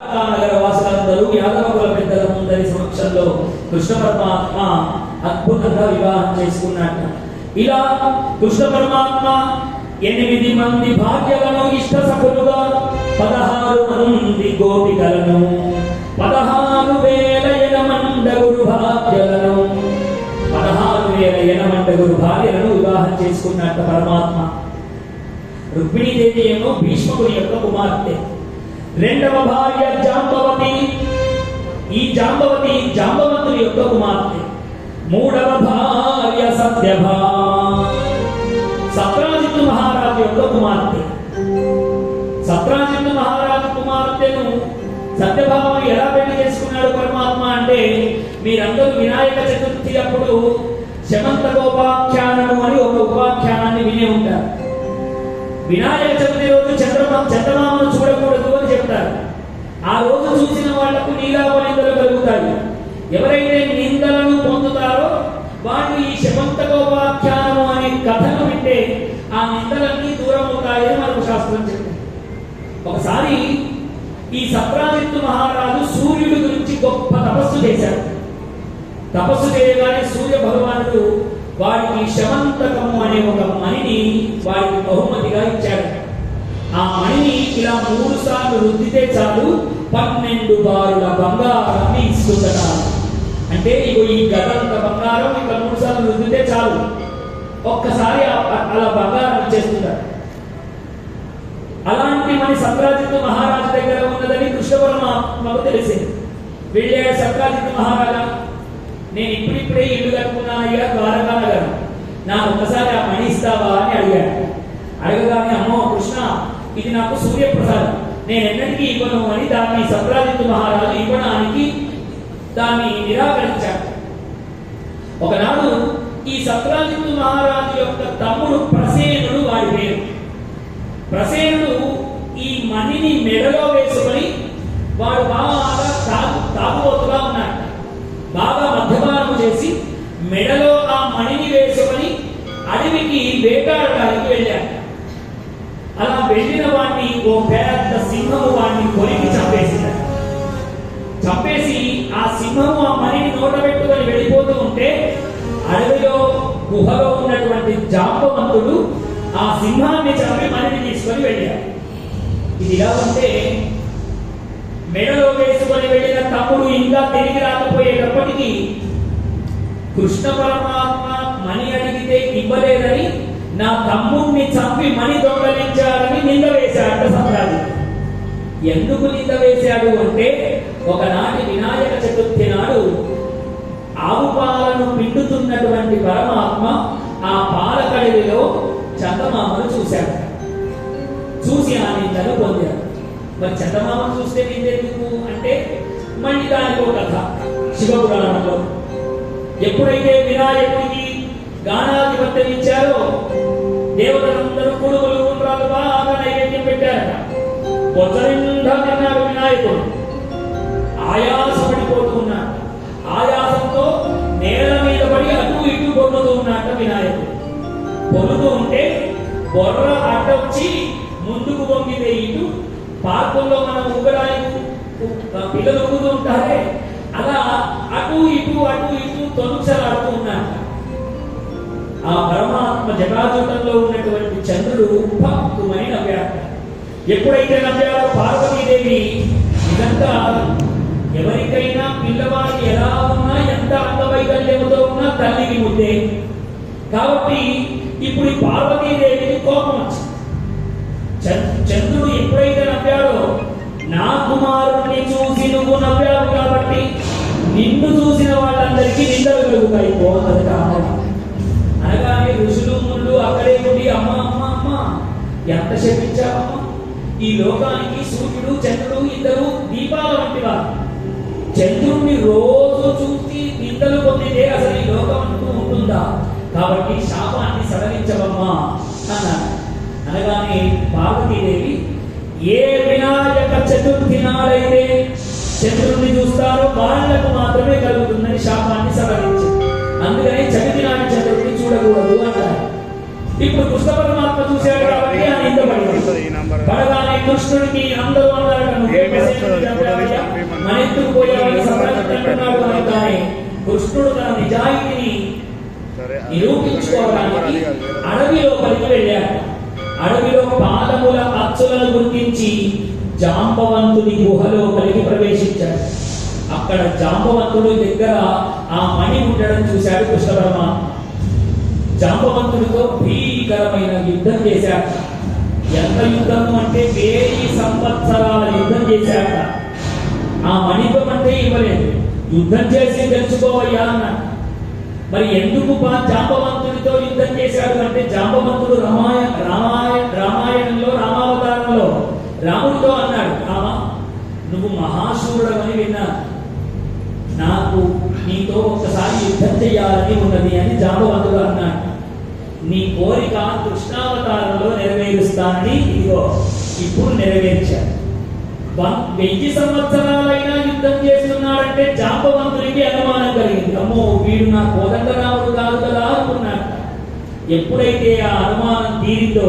నగర వాసులందరూ యాదవకుల పెద్దల ముందరి సమక్షంలో కృష్ణ పరమాత్మ అద్భుతంగా వివాహం చేసుకున్నట్ట ఇలా కృష్ణ పరమాత్మ ఎనిమిది మంది భాగ్యలను ఇష్ట సఖులుగా పదహారు మంది గోపికలను పదహారు వేల ఎనమండగురు భాగ్యలను పదహారు వేల ఎనమండగురు భార్యలను వివాహం చేసుకున్నట్ట పరమాత్మ. రుక్మిణీదేవి ఏమో భీష్ముడి యొక్క కుమార్తె. రెండవ భార్య జాంబవతి. ఈ జాంబవతి జాంబవంతుని యొక్క కుమార్తె. మూడవ భార్య సత్యభా. సత్రాజిత్తు మహారాజు యొక్క కుమార్తె. సత్రాజిత్తు మహారాజు కుమార్తెను సత్యభామను ఎలా పెళ్ళి చేసుకున్నాడు పరమాత్మ అంటే మీరందరూ వినాయక చతుర్థి అప్పుడు శమంతకోపాఖ్యానము అని ఒక ఉపాఖ్యానాన్ని వినే ఉంటారు. వినాయక చవితి రోజు చంద్రమా చంద్రమామను చూడకూడదు. అని చెప్తారు ఆ రోజు చూసిన వాళ్ళకు నీలాపనిందలు కలుగుతాయి. ఎవరైతే నిందలను పొందుతారో వాళ్ళు ఈ శమంతకోపాఖ్యానము అనే కథను వింటే ఆ నిందలన్నీ దూరం అవుతాయని మనకు శాస్త్రం చెప్తుంది. ఒకసారి ఈ సప్రాజిత్తు మహారాజు సూర్యుడి గురించి గొప్ప తపస్సు చేశాడు. తపస్సు చేయగానే సూర్య భగవానుడు వాడికి శమంతకము అనే ఒక మణిని వాడికి బహుమతిగా ఇచ్చాడు. ఆ మణిని ఇలా మూడు సార్లు రుద్దితే చాలు పన్నెండు బారుల బంగారాన్ని ఇస్తుందట అంటే ఇగో ఈ గదంత బంగారం ఇక మూడు సార్లు రుద్దితే చాలు. ఒక్కసారి అలా బంగారం ఇచ్చేస్తుందట అలాంటి మన సత్రాజిత్తు మహారాజు దగ్గర ఉన్నదని కృష్ణ పరమాత్మకు తెలిసింది. వెళ్ళాడు సత్రాజిత్తు మహారాజా నేను ఇప్పుడిప్పుడే ఇల్లు కట్టుకున్నా అయ్యా ద్వారకా నగరం. నాకు ఒక్కసారి ఆ మణి ఇస్తావా అని అడిగాడు. అడగగానే ఇది నాకు సూర్యప్రసాదం. నేను ఎన్నటికీ ఇవ్వను అని దాన్ని సత్రాజిత్తు మహారాజు ఇవ్వడానికి దాన్ని నిరాకరించాడు. ఒకనాడు ఈ సత్రాజిత్తు మహారాజు యొక్క తమ్ముడు ప్రసేనుడు వాడి పేరు. ప్రసేనుడు ఈ మణిని మెడలో వేసుకొని వాడు బాగా తాగు తాగుబోతుగా ఉన్నాడు. బాగా మద్యపానం చేసి మెడలో ఆ మణిని వేసుకొని అడవికి వేటాడడానికి వెళ్ళాడు. అలా వెళ్ళిన వాడిని ఓ పెద్ద సింహము వాడిని కొరికి చంపేసింది. చంపేసి ఆ సింహము ఆ మనిని నోట పెట్టుకొని వెళ్ళిపోతూ ఉంటే అడవిలో గుహలో ఉన్నటువంటి జాంబవంతుడు ఆ సింహాన్ని చంపి మనిని తీసుకొని వెళ్ళాడు. ఇది ఇలా ఉంటే మెడలో వేసుకొని వెళ్ళిన తమ్ముడు ఇంకా తిరిగి రాకపోయేటప్పటికీ కృష్ణ పరమాత్మ మని అడిగితే ఇవ్వలేదని నా తమ్ముడిని చంపి మణి దొంగలించాలని నింద వేశాడు సమ్రాజు ఎందుకు నింద వేశాడు అంటే ఒకనాటి వినాయక చతుర్థి నాడు ఆవు పాలను పిండుతున్నటువంటి పరమాత్మ ఆ పాల కడివిలో చందమామను చూశాడు. చూసి ఆ నిందను పొందాడు. మరి చందమామను చూస్తే నిందెందుకు అంటే మళ్ళీ దానికి ఒక కథ. శివపురాణంలో ఎప్పుడైతే వినాయకుడికి గానాధిపత్యం ఇచ్చారో దేవతలందరూ కొడుకులు ఉండ్రాలు బాగా నైవేద్యం పెట్టారట. పొచ్చరిండా తిన్నాడు వినాయకుడు. ఆయాసపడిపోతూ ఉన్నాడు. ఆయాసంతో నేల మీద పడి అటు ఇటు పొందుతూ ఉన్నాడు వినాయకుడు. పొరుగు ఉంటే బొర్ర అడ్డొచ్చి ముందుకు వంగితే ఇటు పార్కుల్లో మనం ఊగడానికి పిల్లలు ఉంటారే అలా అటు ఇటు అటు ఇటు తొలుసలాడుతూ ఉన్నారు ఆ పరమాత్మ జటాజూటంలో ఉన్నటువంటి చంద్రుడు భక్తుమని నవ్వాడు ఎప్పుడైతే నవ్వాడో పార్వతీదేవి ఇదంతా ఎవరికైనా పిల్లవాడు ఎలా ఉన్నా ఎంత అంగవైకల్యముతో ఉన్నా తల్లికి ముద్దే కాబట్టి ఇప్పుడు ఈ పార్వతీదేవికి కోపం వచ్చింది. చంద్రుడు ఎప్పుడైతే నవ్వాడో నా కుమారుడిని చూసి నువ్వు నవ్వావు కాబట్టి నిన్ను చూసిన వాళ్ళందరికీ నిందలు కలుగుతాయి పోతుంది ఎంత శపించావమ్మ ఈ లోకానికి సూర్యుడు చంద్రుడు ఇద్దరు దీపాల వంటి వారు. చంద్రుణ్ణి రోజు చూసి నిందలు పొందితే అసలు ఈ లోకం అంటూ ఉంటుందా? కాబట్టి శాపాన్ని సడలించవమ్మా అన్నారు. అనగానే పార్వతీదేవి ఏ వినాయక చతుర్థి నాడైతే చంద్రుణ్ణి చూస్తారో వాళ్ళకు మాత్రమే కలుగుతుందని శాపాన్ని సడలించింది. అందుకని చవితి నాటి చంద్రుడిని చూడకూడదు అంటారు ఇప్పుడు కృష్ణ పరమాత్మ చూశాడు కాబట్టి ఆయన ఇంత పడింది. ఈ నంబర్ పడగానే కృష్ణుడికి అందరూ చంపావయ్యా, మన ఎత్తుకు పోయేవాడిని కానీ కృష్ణుడు తన నిజాయితీని నిరూపించుకోవడానికి అడవి లోపలికి వెళ్ళాడు అడవిలో పాదముల అచ్చులను గుర్తించి జాంబవంతుని గుహలోపలికి ప్రవేశించాడు. అక్కడ జాంబవంతుడి దగ్గర ఆ మణి ఉండడం చూశాడు కృష్ణ పరమాత్మ జాంబవంతుడితో భీకరమైన యుద్ధం చేశాక ఎంత యుద్ధము అంటే వేయి సంవత్సరాల యుద్ధం చేశాడు. ఆ మణిపం అంటే ఇవ్వలేదు. యుద్ధం చేసి తెలుసుకోవయ్యా అన్న మరి ఎందుకు జాంబవంతుడితో యుద్ధం చేశాడు అంటే జాంబవంతుడు రామాయణ రామాయణ రామాయణంలో రామావతారంలో రాముడితో అన్నాడు రామా నువ్వు మహాశూరుడమని విన్నాను. నాకు నీతో ఒకసారి యుద్ధం చేయాలని ఉన్నది అని జాంబవంతుడు అన్నాడు. నీ కోరిక కృష్ణావతారంలో నెరవేరుస్తానని ఇదిగో ఇప్పుడు నెరవేర్చాడు వెయ్యి సంవత్సరాలైనా యుద్ధం చేస్తున్నాడంటే జాంబవంతునికి అనుమానం కలిగింది. అమ్మో వీడు నా కోదండరాముడు కాదు కదా అనుకున్నాడు. ఎప్పుడైతే ఆ అనుమానం తీరిందో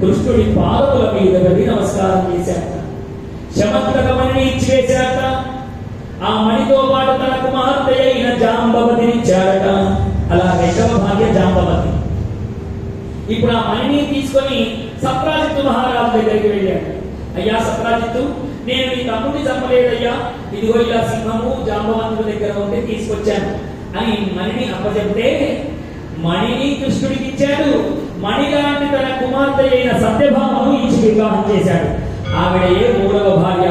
కృష్ణుడి పాదముల మీద పడి నమస్కారం చేశాట శమత్రకమణిని ఇచ్చివేశాట ఆ మణితో పాటు తన కుమార్తె అయిన జాంబవతిని అలా రెండవ భార్య జాంబవతి. ఇప్పుడు ఆ మణిని తీసుకొని సప్రాజిత్తు మహారాజు దగ్గరికి వెళ్ళాడు. అయ్యా సప్రాజిత్తు నేను ఈ తమ్ముడిని చంపలేదయ్యా. ఇదిగో ఇలా సింహము జాంబవంతుడి దగ్గర ఉంటే తీసుకొచ్చాను. అని మణిని అప్పచెప్తే మణిని కృష్ణుడికి ఇచ్చాడు. మణి లాంటి తన కుమార్తె అయిన సత్యభామను ఇచ్చి వివాహం చేశాడు. ఆవిడ ఏ మూడవ భార్య?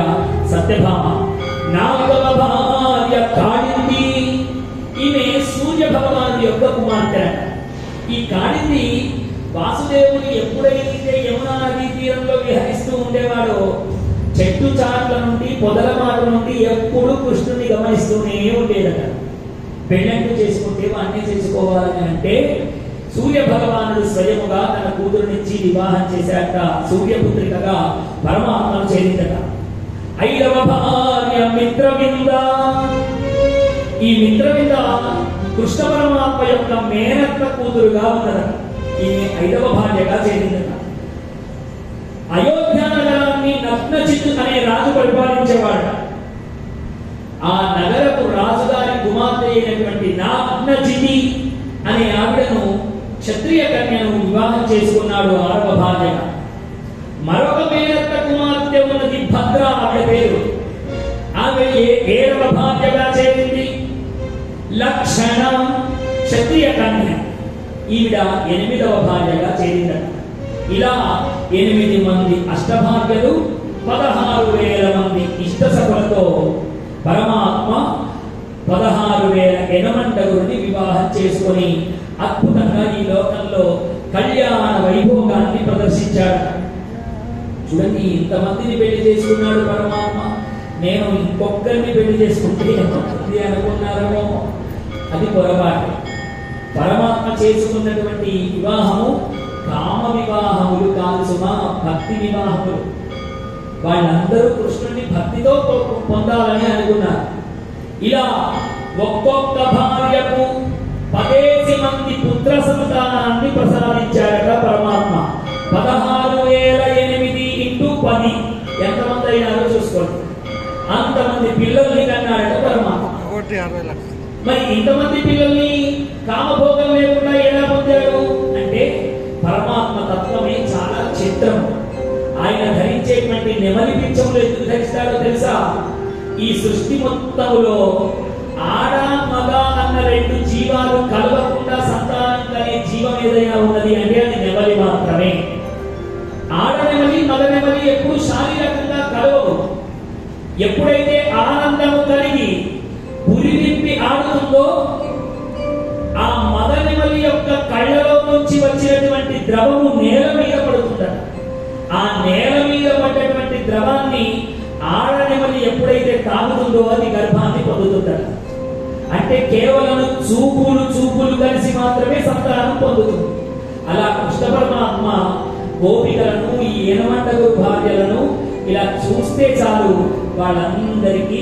సత్యభామ. నాలుగవ భార్య కాళింది. ఈమె సూర్య భగవాను యొక్క కుమార్తె. ఈ కాళింది వాసుదేవుడు ఎప్పుడైతే యమునా నదీ తీరంలో విహరిస్తూ ఉండేవాడు చెట్టు చాట్ల నుండి పొదల మాటల నుండి ఎప్పుడు కృష్ణుని గమనిస్తూనే ఉండేదట. పెళ్ళంటూ చేసుకుంటే అన్నీ చేసుకోవాలని అంటే సూర్య భగవానుడు స్వయముగా తన కూతురునిచ్చి వివాహం చేశాక సూర్యపుత్రికగా పరమాత్మను చేరిందట. ఐరవ భార్య మిత్రవింద. ఈ మిత్రవింద కృష్ణ పరమాత్మ యొక్క మేనత్త కూతురుగా ఉన్నదట. ఈమె ఐదవ భార్యగా చేరిందట అయోధ్య నగరాన్ని నగ్నచిత్తు అనే రాజు పరిపాలించేవాడు. ఆ నగరపు రాజుగారి కుమార్తె అయినటువంటి నాగ్నజితి అనే ఆవిడను క్షత్రియ కన్యను వివాహం చేసుకున్నాడు ఆరవ భార్య. మరొక మేనత్త కుమార్తె ఉన్నది భద్ర ఆవిడ పేరు. ఆమె ఏడవ భార్యగా చేరింది? లక్షణం క్షత్రియ కన్య. ఈవిడ ఎనిమిదవ భార్యగా చేరిందట. ఇలా ఎనిమిది మంది అష్టభార్యలు పదహారు వేల మంది ఇష్ట సభలతో పరమాత్మ పదహారు వేల ఎనమండగుడిని వివాహం చేసుకొని అద్భుతంగా ఈ లోకంలో కళ్యాణ వైభోగాన్ని ప్రదర్శించాడు చూడండి ఇంతమందిని పెళ్ళి చేసుకున్నాడు పరమాత్మ. నేను ఇంకొకరిని పెళ్ళి చేసుకుంటే అనుకున్నారో. అనుకున్నారేమో అది పొరపాటు. పరమాత్మ చేసుకున్నటువంటి వివాహము కామ వివాహములు కాదు సుమా భక్తి వివాహములు. వాళ్ళందరూ కృష్ణుని భక్తితో పొందాలని అనుకున్నారు. ఇలా ఒక్కొక్క భార్యకు పదేసి మంది పుత్ర సంతానాన్ని ప్రసాదించాడట పరమాత్మ. పదహారు వేల ఎనిమిది ఇంటూ పది. ఎంతమంది అయినారో చూసుకోండి. అంతమంది పిల్లల్ని కన్నాడట పరమాత్మ. మరి ఇంతమంది పిల్లల్ని కామభోగం లేకుండా ఎలా పొందాడు అంటే పరమాత్మ తత్వమే చాలా చిత్రం. ఆయన ధరించేటువంటి నెమలి పిచ్చములు ఎందుకు ధరిస్తాడో తెలుసా? ఈ సృష్టి మొత్తములో ఆడ మగ అన్న రెండు జీవాలు కలవకుండా సంతానం కనే జీవం ఏదైనా ఉన్నది అంటే అది నెమలి మాత్రమే. ఆడ నెమలి మగ నెమలి ఎప్పుడు శారీరకంగా కలవవు. ఎప్పుడైతే ద్రవము నేల మీద పడుతుందట. ఆ నేల మీద పడ్డటువంటి ద్రవాన్ని ఆడ నెమలి ఎప్పుడైతే తాగుతుందో అది గర్భాన్ని పొందుతుందట. అంటే కేవలం చూపులు చూపులు కలిసి మాత్రమే సంతానం పొందుతుంది. అలా కృష్ణ పరమాత్మ గోపికలను ఈ ఎనమండగు భార్యలను ఇలా చూస్తే చాలు వాళ్ళందరికీ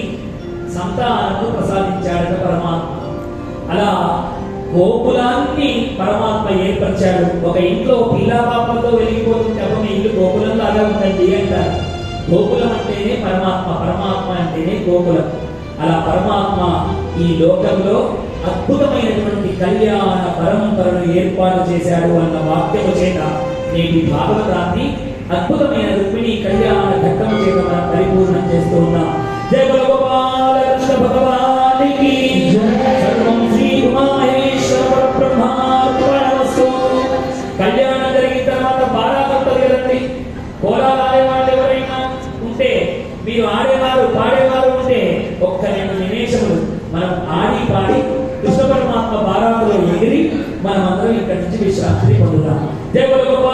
సంతానము ప్రసాదించాడట పరమాత్మ. అలా గోకులాన్ని పరమాత్మ ఏర్పరిచాడు. ఒక ఇంట్లో పిల్ల పాపలతో వెలిగిపోతుంటే అప్పుడు ఇల్లు గోకులం లాగా ఉందండి అంటారు గోకులం అంటేనే పరమాత్మ పరమాత్మ అంటేనే గోకులం. అలా పరమాత్మ ఈ లోకంలో అద్భుతమైనటువంటి కళ్యాణ పరంపరను ఏర్పాటు చేశాడు అన్న వాక్యము చేత నేటి భాగవతాన్ని అద్భుతమైన రుక్మిణి కళ్యాణ ఘట్టము చేత మనం పరిపూర్ణం చేస్తూ ఉన్నాం. జయ బల గోపాల భగవానికి పోరాడే వాళ్ళు ఎవరైనా ఉంటే మీరు ఆడేవారు పాడేవారు ఉంటే ఒక్క రెండు నిమేషములు మనం ఆడి పాడి కృష్ణ పరమాత్మ బారాకులో ఎగిరి మనం అందరం ఇక్కడి నుంచి విశ్రాంతిని పొందుతాం. దేవుడు గోపాల